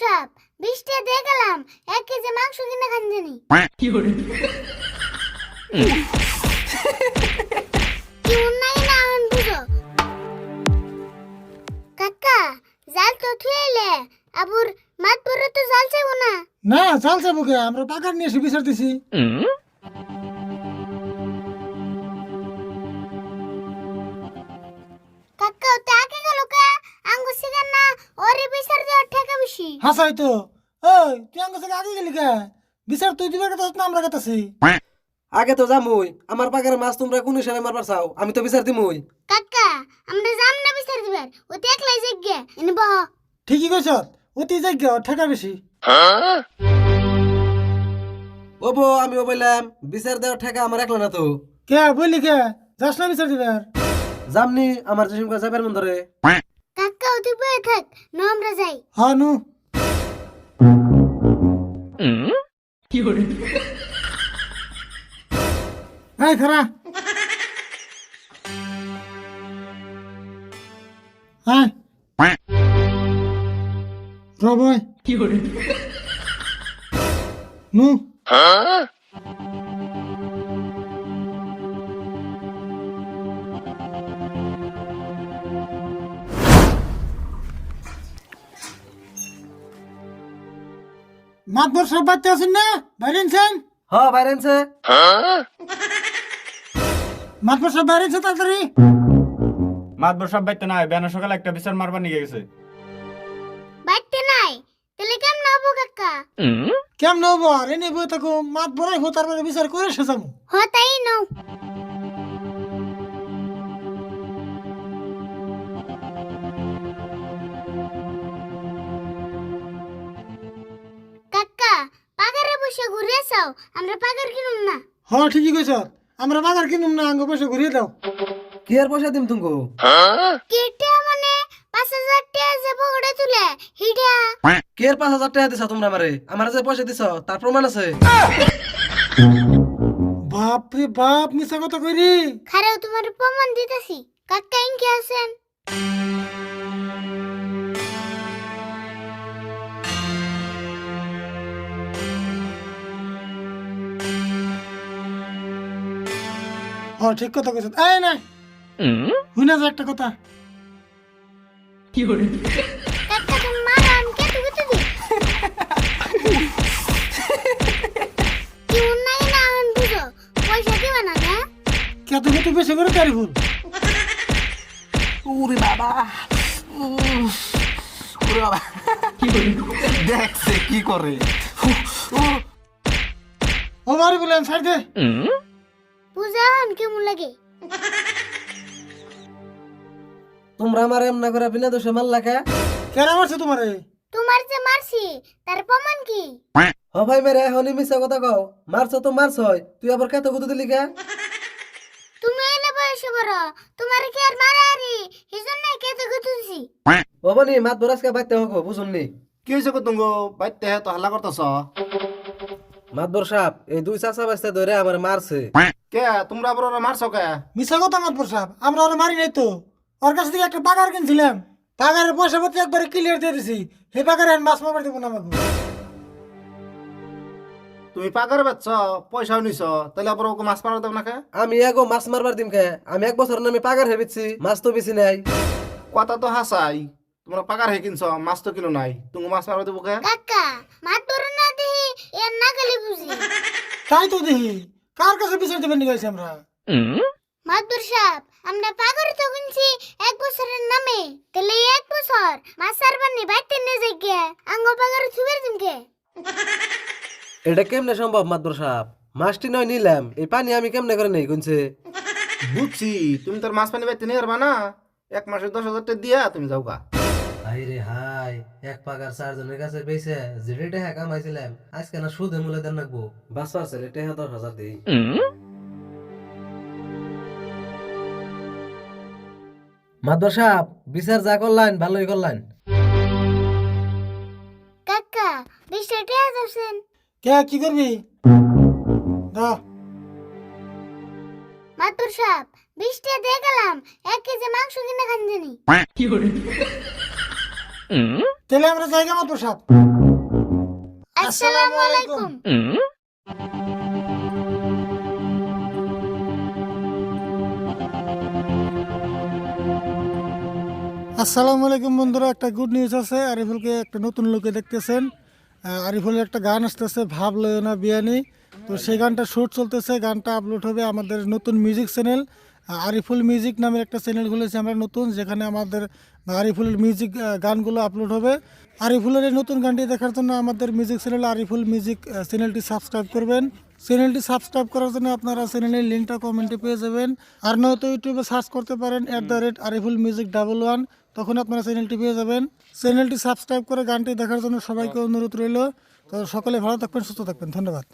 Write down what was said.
সাহেব বিশটা দিয়ে গেলাম। এক কেজি মাংস কিনে খান জানি। কি উন্নয় না আন বুঝো? কাকা জাল তো থুয়েলে আবুর মাত পরে তো জাল চাইব না। না চালছে বুকে আমরা পাকার নিয়ে এসে বিচার হাসাই তো ওই তুই আঙ্গ থেকে আগে গেলি কে? বিচার তুই দিবার কথা না আমরা কথাছি আগে তো যামুই। আমার পাকার মাছ তোমরা কোন হিসাবে মারবার চাও? আমি তো বিচার দিমুই। কাকা আমরা যাম না বিচার দিবার। ওতে একলাই জিজ্ঞে এনে বহ। ঠিকই কইছ অতি যোগ্য ঠেকা বেশি। ও বো আমি ও বললাম বিচার দেওয়ার ঠেকা আমার একলা না তো। কে বললি কে? যাস না বিচার দিবার। জামনি আমার সঙ্গে যাবার মন ধরে। কাকা ওতে বয়ে থাক। ন আমরা যাই। হ্যাঁ নু। এই খারা হ্যাঁ রবয় নু। মাতবর সব বাচ্চা আছেন না? বাইরে আছেন হ বাইরেনছে মাতবর সব বাইরে আছে তাড়াতাড়ি? মাতবর সব বাইতে নাই বেনা সকালে একটা বিচার মারবার নিয়ে গেছে। বাইতে নাই? তাহলে কেমন হব কাকা? কেমন হব? আর এনে বই থাকো মাত বড়াই হো তারপরে বিচার করে শেষামু হ তাই নও। আসাও আমরা পাগার কিনুম না। হ ঠিকই কইছ। আমরা বাজার কিনুম না আঙ্গ পয়সা ঘুরিয়ে দাও। কি আর পয়সা দিম তুমকো? কেটে মানে পাঁচ হাজার টাকা যে পকেটে তুলে হিডা। কে আর পাঁচ হাজার টাকা দিছ তোমরা আমারে? আমার যে পয়সা দিছ তার প্রমাণ আছে। বাপ রে বাপ মিছা কথা কইরি। খারাও তোমার প্রমাণ দিতেছি। কাকা ইনকে আছেন? হ ঠিক কথা কইছ। এই না। হুইনা যা একটা কথা। কাকা তুমি মারা আমি কে তুই তুই কি উন্নয় না আন বুঝো? পয়সা দিবা না না কে তো কত বেশি করে তারি ভুল। ওরে বাবা। ওরে বাবা। দেখছে কি করে। ও বাড়ি বলেন সাইড দে। হন কেমন লাগে? তোমরা আমার এমনা করে বিনা দোষে মারলা কে কেরা মারছে তোমারে? তোমার যে মারছি তার প্রমাণ কি? হ ভাই মেরে এখনই মিছা কথা কও। মারছ তো মারছ তুই আবার কত কত দিলি কে তুমি এলে বয়সে বড় তোমার কি আর হিজন নাই কেতে ও বনি মাত বরাসকে বাইতে হোক বুঝুননি কি হয়েছে কো তুঙ্গ বাইতে হে তো হাল্লা করতেছ। মাতবর সাপ এই দুই চাচা বাস্তে ধরে আমার মারছে। কে? তোমরা আবার ওরা মারছ কে? মিছা কথা মাতবর সাহেব আমরা ওরা মারি নাই তো। ওর কাছ থেকে একটা পাগার কিনছিলাম। পাগারের পয়সা পাতি একবারে ক্লিয়ার দিয়ে দিছি। সেই আর মাছ মারবার দেবো না আমাকে তুমি পাগার বেচছ পয়সাও নিছ তাহলে আবার ওকে মাছ মারা দেব না কে? আমি এগো মাছ মারবার দিম কে। আমি এক বছর নামে পাগার হেবিছি মাছ তো বেশি নাই। কথা তো হাসাই তোমরা পাগার হে কিনছ মাছ তো কিলো নাই। তুমি মাছ মারা দেবো কে? কাকা বড় না দেহি এর না গেলে বুঝি। তাই তো দেখি। কার কাছে বিচার দেবেন গেছি আমরা? মাদুর সাহেব আমরা পাগর তো কিনছি এক বছরের নামে। তাহলে এক বছর মাসার বানি বাইতে নিয়ে যাই আঙ্গ পাগর ছুবের দিনকে এটা কেমনে সম্ভব মাদুর সাপ মাছটি নয় নিলাম এই পানি আমি কেমনে করে নেই গুনছে? বুঝছি তুমি তোর মাছ পানি বাইতে নিয়ে পারবা না? এক মাসে দশ হাজার টাকা দিয়া তুমি যাও গা হাই রে হাই এক পাগার চারজনের কাছে পেয়েছে যে রেটে হ্যাঁ কামাইছিলাম আজকে না সুদে মূলে দেন রাখব বাস আছে রেটে হ্যাঁ দশ হাজার দিই। বিচার যা করলেন ভালোই করলেন। কাকা টাকা যাচ্ছেন। কে কি করবি? মাদুর সাহেব বিশটা দিয়ে গেলাম এক কেজি মাংস কিনে খান জানি। তাহলে আমরা জায়গা মতো সাহেব আসসালামু আলাইকুম। আসসালামু আলাইকুম বন্ধুরা একটা গুড নিউজ আছে। আরিফুলকে একটা নতুন লোকে দেখতেছেন। আরিফুলের একটা গান আসতেছে ভাব লয় না বিয়ানি। তো সেই গানটা শুট চলতেছে গানটা আপলোড হবে আমাদের নতুন মিউজিক চ্যানেল আরিফুল মিউজিক নামের একটা চ্যানেল খুলেছি আমরা নতুন, যেখানে আমাদের আরিফুলের মিউজিক গানগুলো আপলোড হবে। আরিফুলের এই নতুন গানটি দেখার জন্য আমাদের মিউজিক চ্যানেল আরিফুল মিউজিক চ্যানেলটি সাবস্ক্রাইব করবেন। চ্যানেলটি সাবস্ক্রাইব করার জন্য আপনারা চ্যানেলের লিঙ্কটা কমেন্টে পেয়ে যাবেন। আর নয়তো ইউটিউবে সার্চ করতে পারেন at the rate Ariful music double one তখন আপনারা চ্যানেলটি পেয়ে যাবেন। চ্যানেলটি সাবস্ক্রাইব করে গানটি দেখার জন্য সবাইকে অনুরোধ রইল। তো সকলে ভালো থাকবেন, সুস্থ থাকবেন। ধন্যবাদ।